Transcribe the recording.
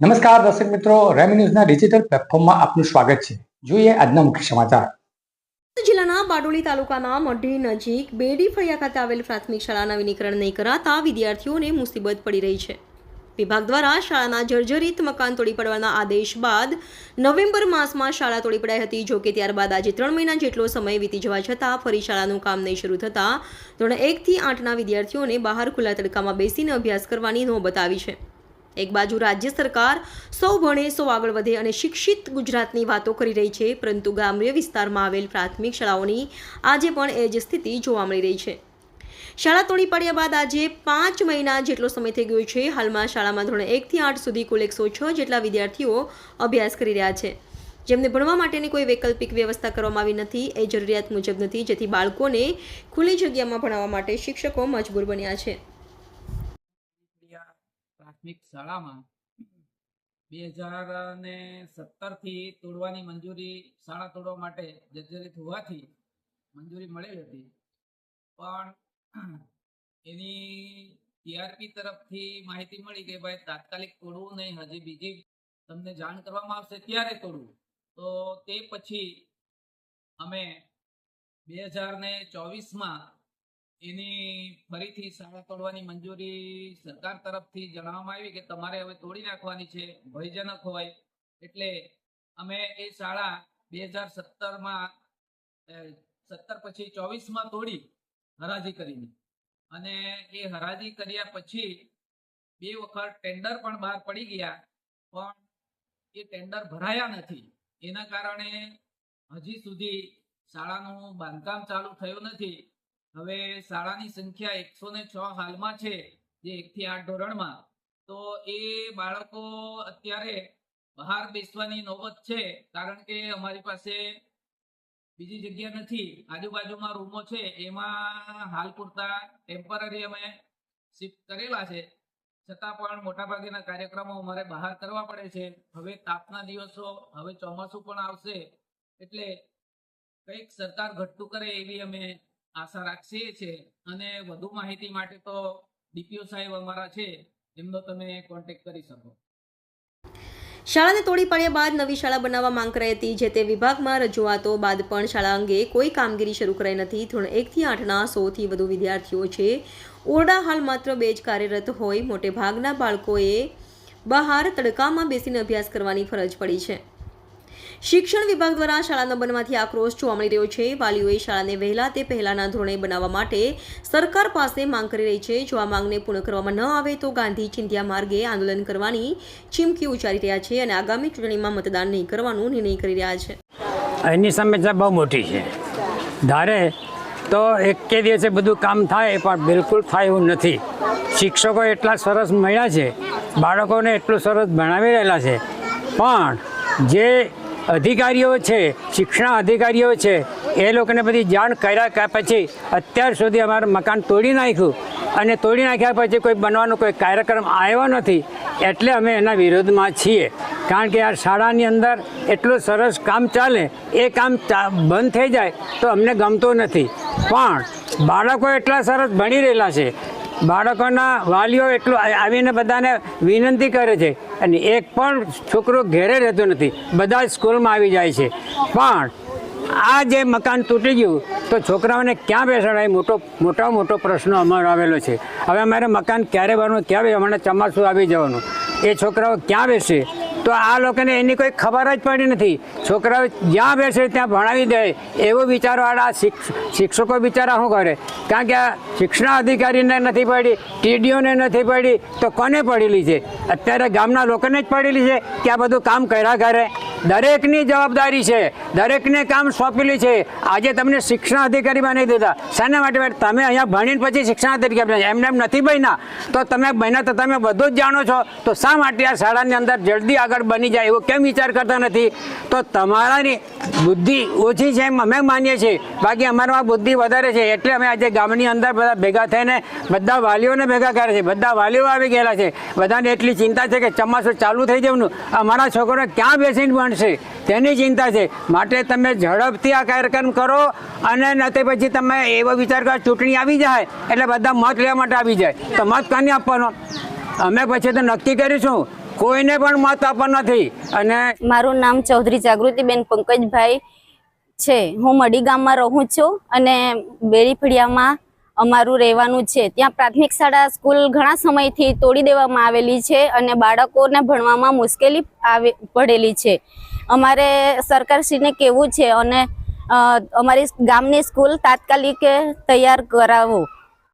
નમસ્કાર દર્શક મિત્રો, રેમી ન્યૂઝના ડિજિટલ પ્લેટફોર્મમાં આપનું સ્વાગત છે. જોઈએ આજના મુખ્ય સમાચાર. જિલ્લાના બારડોલી તાલુકાના મઢી નજીક બેડી ફળિયા ખાતે આવેલ પ્રાથમિક શાળાના નવીનીકરણ નહીં કરાતા વિદ્યાર્થીઓને મુસીબત પડી રહી છે. વિભાગ દ્વારા શાળાના જર્જરિત મકાન તોડી પડવાના આદેશ બાદ નવેમ્બર માસમાં શાળા તોડી પડાઈ હતી જોકે ત્યારબાદ આજે ત્રણ મહિના જેટલો સમય વીતી જવા છતાં ફરી શાળાનું કામ નહીં શરૂ થતાં ધોરણ એકથી આઠના વિદ્યાર્થીઓને બહાર ખુલ્લા તડકામાં બેસીને અભ્યાસ કરવાની નોબત આવી છે. એક બાજુ રાજ્ય સરકાર સૌ ભણે, સૌ આગળ વધે અને શિક્ષિત ગુજરાતની વાતો કરી રહી છે, પરંતુ ગ્રામ્ય વિસ્તારમાં આવેલ પ્રાથમિક શાળાઓની આજે પણ એ જ સ્થિતિ જોવા મળી રહી છે. શાળા તોડી પાડ્યા બાદ આજે પાંચ મહિના જેટલો સમય થઈ ગયો છે. હાલમાં શાળામાં ધોરણ એકથી આઠ સુધી કુલ એકસો છ જેટલા વિદ્યાર્થીઓ અભ્યાસ કરી રહ્યા છે. જેમને ભણવા માટેની કોઈ વૈકલ્પિક વ્યવસ્થા કરવામાં આવી નથી, એ જરૂરિયાત મુજબ નથી, જેથી બાળકોને ખુલ્લી જગ્યામાં ભણાવવા માટે શિક્ષકો મજબૂર બન્યા છે. પ્રાથમિક શાળામાં બે હજાર ને સત્તરથી તોડવાની મંજૂરી શાળા તોડવા માટે જર્જરિત હોવાથી મંજૂરી મળેલી હતી. પણ એની ટીઆરપી તરફથી માહિતી મળી કે ભાઈ તાત્કાલિક તોડવું નહીં, હજી બીજી તમને જાણ કરવામાં આવશે ત્યારે તોડવું. તો તે પછી અમે બે હજાર ને ચોવીસમાં એની ફરીથી શાળા તોડવાની મંજૂરી સરકાર તરફથી જણાવવામાં આવી કે તમારે હવે તોડી નાખવાની છે, ભયજનક હોય. એટલે અમે એ શાળા બે હજાર સત્તરમાં સત્તર પછી ચોવીસમાં તોડી હરાજી કરીને. અને એ હરાજી કર્યા પછી બે વખત ટેન્ડર પણ બહાર પડી ગયા, પણ એ ટેન્ડર ભરાયા નથી. એના કારણે હજી સુધી શાળાનું બાંધકામ ચાલુ થયું નથી. હવે શાળાની સંખ્યા એકસો ને છ હાલમાં છે, જે એક થી આઠ ધોરણમાં. તો એ બાળકો અત્યારે બહાર બેસવાની નોબત છે, કારણ કે અમારી પાસે બીજી જગ્યા નથી. આજુબાજુમાં રૂમો છે, એમાં હાલ પૂરતા ટેમ્પરરી અમે શિફ્ટ કરેલા છે. છતાં પણ મોટાભાગેના કાર્યક્રમો અમારે બહાર કરવા પડે છે. હવે તાપના દિવસો, હવે ચોમાસું પણ આવશે, એટલે કંઈક સરકાર ઘટતું કરે એવી અમે આશા રાખીએ છીએ. અને વધુ માહિતી માટે તો ડીપીઓ સાહેબ અમારા છે, એમનો તમે કોન્ટેક્ટ કરી શકો. શાળાને તોડી પાડ્યા બાદ નવી શાળા બનાવવા માંગ કરાઈ હતી, જે તે વિભાગમાં રજૂઆતો બાદ પણ શાળા અંગે કોઈ કામગીરી શરૂ કરાઈ નથી. ધોરણ એકથી આઠના સોથી વધુ વિદ્યાર્થીઓ છે. ઓરડા હાલ માત્ર બે જ કાર્યરત હોય, મોટે ભાગના બાળકોએ બહાર તડકામાં બેસીને અભ્યાસ કરવાની ફરજ પડી છે. શિક્ષણ વિભાગ દ્વારા શાળા ન બનવાથી આક્રોશ જોવા મળી રહ્યો છે. વાલીઓએ શાળાને વહેલા તે પહેલાના ધોરણે બનાવવા માટે સરકાર પાસે માંગ કરી રહી છે. જો આ માંગને પૂર્ણ કરવામાં ન આવે તો ગાંધી ચિંધ્યા માર્ગે આંદોલન કરવાની ચીમકી ઉચ્ચારી રહ્યા છે અને આગામી ચૂંટણીમાં મતદાન નહીં કરવાનો નિર્ણય કરી રહ્યા છે. એની સમસ્યા બહુ મોટી છે. ધારે તો એકે દિવસે બધું કામ થાય પણ બિલકુલ થાય એવું નથી. શિક્ષકો એટલા સરસ મળ્યા છે. બાળકોને એટલું સરસ ભણાવી રહેલા છે. પણ જે અધિકારીઓ છે, શિક્ષણ અધિકારીઓ છે, એ લોકોને બધી જાણ કર્યા પછી અત્યાર સુધી અમારું મકાન તોડી નાખ્યું. અને તોડી નાખ્યા પછી કોઈ બનવાનો કોઈ કાર્યક્રમ આવ્યો નથી, એટલે અમે એના વિરોધમાં છીએ. કારણ કે આ શાળાની અંદર એટલું સરસ કામ ચાલે, એ કામ બંધ થઈ જાય તો અમને ગમતું નથી. પણ બાળકો એટલા સરસ ભણી રહેલા છે બાળકોના વાલીઓ એટલું આવીને બધાને વિનંતી કરે છે. અને એક પણ છોકરો ઘેરે રહેતો નથી. બધા સ્કૂલમાં આવી જાય છે. પણ આ જે મકાન તૂટી ગયું, તો છોકરાઓને ક્યાં બેસાડાય? મોટો મોટા મોટો પ્રશ્ન અમારો આવેલો છે. હવે અમારે મકાન ક્યારે બનવું, ક્યાં હમણાં ચોમાસું આવી જવાનું. એ છોકરાઓ ક્યાં બેસે? તો આ લોકોને એની કોઈ ખબર જ પડી નથી. છોકરાઓ જ્યાં બેસે ત્યાં ભણાવી દે. એવો વિચારવાળા શિક્ષકો બિચારા શું કરે? કારણ કે શિક્ષણ અધિકારીને નથી પડી, ટીડીઓને નથી પડી, તો કોને પડેલી છે? અત્યારે ગામના લોકોને જ પડેલી છે કે આ બધું કામ કર્યા કરે? દરેકની જવાબદારી છે. દરેકને કામ સોંપેલી છે. આજે તમને શિક્ષણ અધિકારી બનાવી દીધા. શાના માટે તમે અહીંયા ભણીને પછી શિક્ષણ અધિકારી. એમને એમ નથી બન્યા. તો તમે બન્યા તો તમે બધું જ જાણો છો. તો શા માટે આ શાળાની અંદર જલ્દી આગળ બની જાય એવો કેમ વિચાર કરતા નથી? તો તમારાની બુદ્ધિ ઓછી છે એમ અમે માનીએ છીએ. બાકી અમારામાં બુદ્ધિ વધારે છે. એટલે અમે આજે ગામની અંદર બધા ભેગા થઈને બધા વાલીઓને ભેગા કરે છે. બધા વાલીઓ આવી ગયેલા છે. બધાને એટલી ચિંતા છે કે ચોમાસું ચાલુ થઈ જવાનું. અમારા છોકરો ક્યાં બેસીને ભણશે? તેની ચિંતા છે. માટે તમે ઝડપથી આ કાર્યક્રમ કરો અને નથી પછી તમે એવો વિચાર કરો, ચૂંટણી આવી જાય એટલે બધા મત લેવા માટે આવી જાય. તો મત કાને આપવાનો? અમે પછી તો નક્કી કરીશું. કોઈને પણ મત આપવા નથી. અને મારું નામ ચૌધરી જાગૃતિબેન પંકજભાઈ છે. હું મડી ગામમાં રહું છું અને બેરીફળિયામાં અમારું રહેવાનું છે. ત્યાં પ્રાથમિક શાળા સ્કૂલ ઘણા સમયથી તોડી દેવામાં આવેલી છે અને બાળકોને ભણવામાં મુશ્કેલી આવે, પડેલી છે. અમારે સરકારશ્રીને કહેવું છે અને અમારી ગામની સ્કૂલ તાત્કાલિક તૈયાર કરાવો.